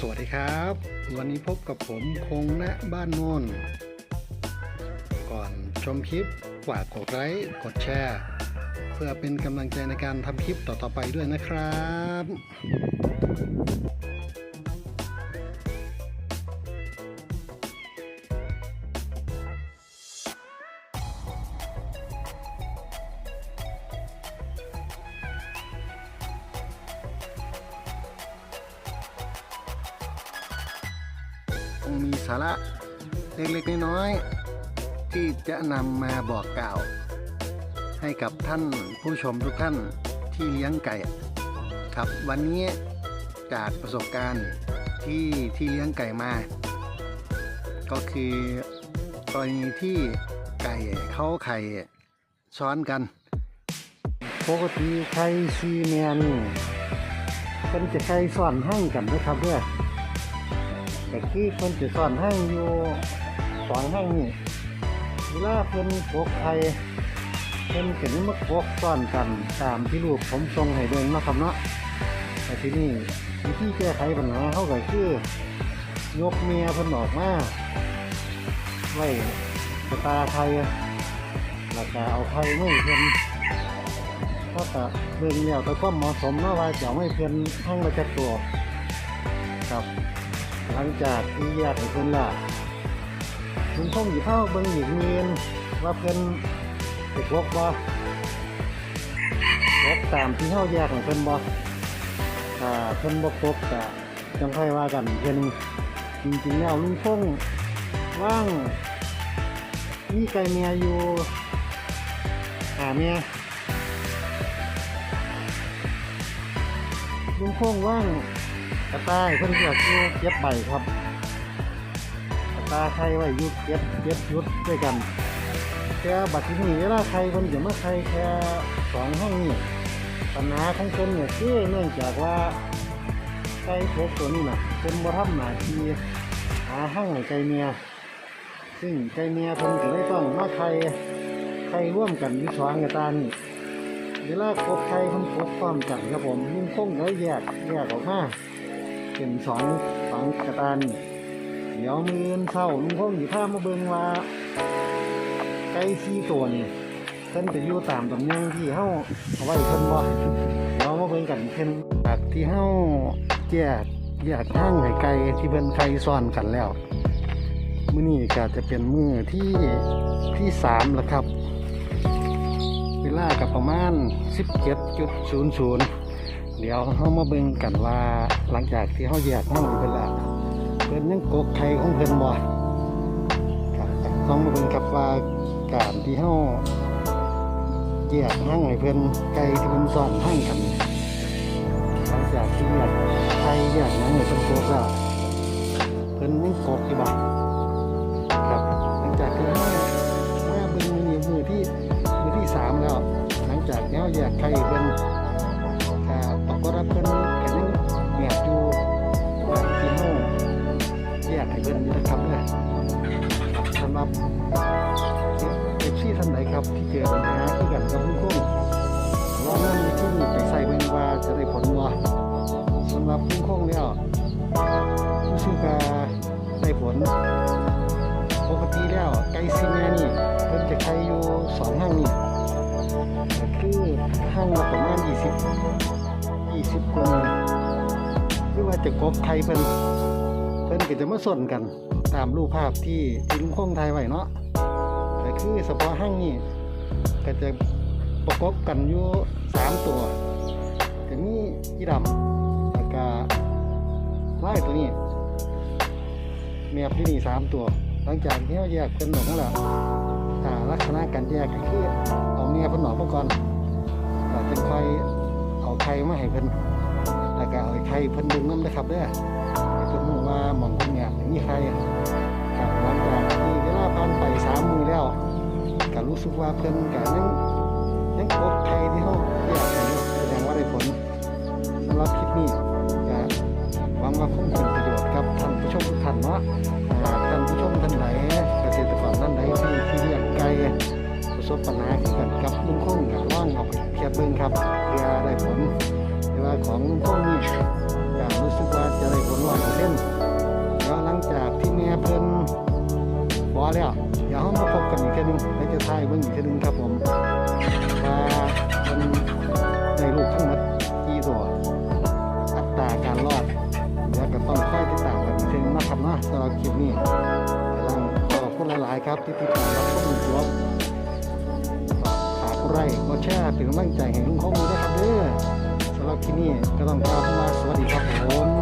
สวัสดีครับ วันนี้พบกับผมคงณบ้านโนนก่อนชมคลิปฝากกดไลค์กดแชร์ เพื่อเป็นกำลังใจในการทำคลิปต่อๆไปด้วยนะครับ มีสาระเล็กๆน้อยๆที่จะนำมาบอกกล่าว ให้กับท่านผู้ชมทุกท่านที่เลี้ยงไก่ ครับวันนี้จากประสบการณ์ที่ที่เลี้ยงไก่มา ก็คือกรณีที่ไก่เขาไข่ซ้อนกัน ปกติไข่ซีเมนเป็นจะไข่ซ้อนห้างกันนะครับเพื่อ แต่ที่เพิ่นจะสอนห้างอยู่สอนห้างนี่เวลาเพิ่นปกไทยเพิ่นเห็นมาปกซ้อนกันตามที่ลูกผมส่งให้เบิ่งเนาครับเนาะแต่ที่นี่วิธีแก้ไขปัญหาเขาก็คือยกเมียเพิ่นออกมาไว้ตาไทยแล้วก็เอาไทยไม่เพิ่นก็จะเบิ่งแล้วแต่ความเหมาะสมเนาะว่าจะไม่เพิ่นห้างมาจักตัวครับ หลังจากที่แยกให้เพิ่นล่ะมันคงอยู่เท่าเบิ่งอีกเมียนว่าเพิ่นติดวกบ่วกตามที่เฮาแยกให้เพิ่นบ่ถ้าเพิ่นบ่ครบก็จังค่อยว่ากันเพิ่นจริงๆแล้วลุงคงว่างมีไก่เมียอยู่หาเมียลุงคงว่าง กระต่ายเพิ่นเลือกอยู่เก็บใบครับกระต่ายไข่ไว้ยุดเก็บเก็บยุดด้วยกันแต่บัดที่นี้เวลาไข่เพิ่นจะมาไข่แค่สองห้องนี่ปัญหาของเพิ่นเนี่ยคือเนื่องจากว่าไก่พวกตัวนี้นะเพิ่นบ่ทำหนาทีหาห้างให้ไก่เมียซึ่งไก่เมียเพิ่นก็เลยต้องมาไข่ไข่ร่วมกันอยู่สองกระตานเวลาคบไข่เพิ่นคบพร้อมกันครับผมลุงคงก็แยกแยกออกมา เป็นสองสองกระตานเดี๋ยวมือเศร้าลุงพงอยู่ข้ามาเบิงว่าไก่สี่ตัวนี่เพิ่นจะอยู่ตามตำแหน่งที่เฮาเอาไว้เพิ่นบ่เดี๋ยวมาเบิ่งกันเพิ่นจากที่เฮาแยกแยกทางให้ไก่ที่เพิ่นไข่ซ้อนกันแล้วมื้อนี้ก็จะเป็นมื้อที่ที่สามแล้วครับเวลากับประมาณ 17.00 เดี๋ยวเขามาเบิ่งกันว่าหลังจากที่เขาแยกห้องเพิ่นละเพิ่นยังกกไข่ของเพิ่นบ่ครับต้องมาเบิ่งครับว่าการที่เขาแยกห้างให้เพิ่นไก่ที่เพิ่นซ่อนห้างกันหลังจากที่แยกไข่แยกหยังให้เพิ่นกกแล้วเพิ่นยังกกอยู่บ่ครับหลังจากที่ เอฟซีท่านใดครับที่เจอปัญหาคือกันกับลุงคงว่านั่นซึ่งไปใส่เบิ่งว่าจะได้ผลบ่สำหรับลุงคงแล้วรู้สึกว่าได้ผลปกติแล้วไก่ซีแม่นี่เพิ่นจะไข่อยู่สองห้างนี่คือห้างละประมาณ20 20คนคือว่าจะกบไทยเพิ่นเพิ่นก็จะมาส่วนกัน ตามรูปภาพที่ที่ลุงคงไทยไว้เนาะแต่คือเฉพาะห้างนี่ก็จะประกบกันอยู่สามตัวจะมีอีดำแล้วก็ไล่ตัวนี้แมบที่นี่สามตัว หลังจากที่เราแยกเป็นหนออกมาแล้วลักษณะการแยกก็คือเอาเมียเพิ่นหนออกมาก่อนแล้วจึงค่อยเอาไข่มาให้เพิ่นแล้วก็เอาไข่เพิ่นดึงน้ำนะครับเด้อเพิ่น ว่าหมองเพิ่นเนี่ยมีไข่ครกับหลังจากที่เวลาผ่านไปสามมือแล้วก็รู้สึกว่าเพิ่นก็ยังยังกดไข่ที่เฮาแยกให้อยู่แสดงว่าได้ผลสำหรับคลิปนี้ก็หวังว่าคงเป็นประโยชน์กับท่านผู้ชมทุกท่านเนาะท่านผู้ชมท่านไหนเกษตรกรท่านไหนที่ที่เลี้ยงไก่ประสบปัญหาเกี่ยวกับกับลุงคงกับล่องเอาไปเทียบเบิ่งครับเพื่อได้ผลแต่ว่าของลุงคงนี่ก็รู้สึกว่าจะได้ผลร้อยเปอร์เซ็นต์ แล้วเดี๋ยวเรามาพบกันอีกเทีนึงและจะทายเบิ่งอีกเทีนึงครับผมว่าเป็นในลูกทั้งหมดกี่ตัวอัตราการรอดเดี๋ยวก็ต้องค่อยติดตามกันอีกเทีนึงนะครับนะสำหรับคลิปนี้กำลังขอบคุณหลาย ๆ ครับที่ติดตามรับชมจนจบฝากไลค์กดแชร์เป็นกำลังใจให้ลุงข้องด้วยครับเด้อสำหรับคลิปนี้ก็ต้องกล่าวคำว่าสวัสดีครับผม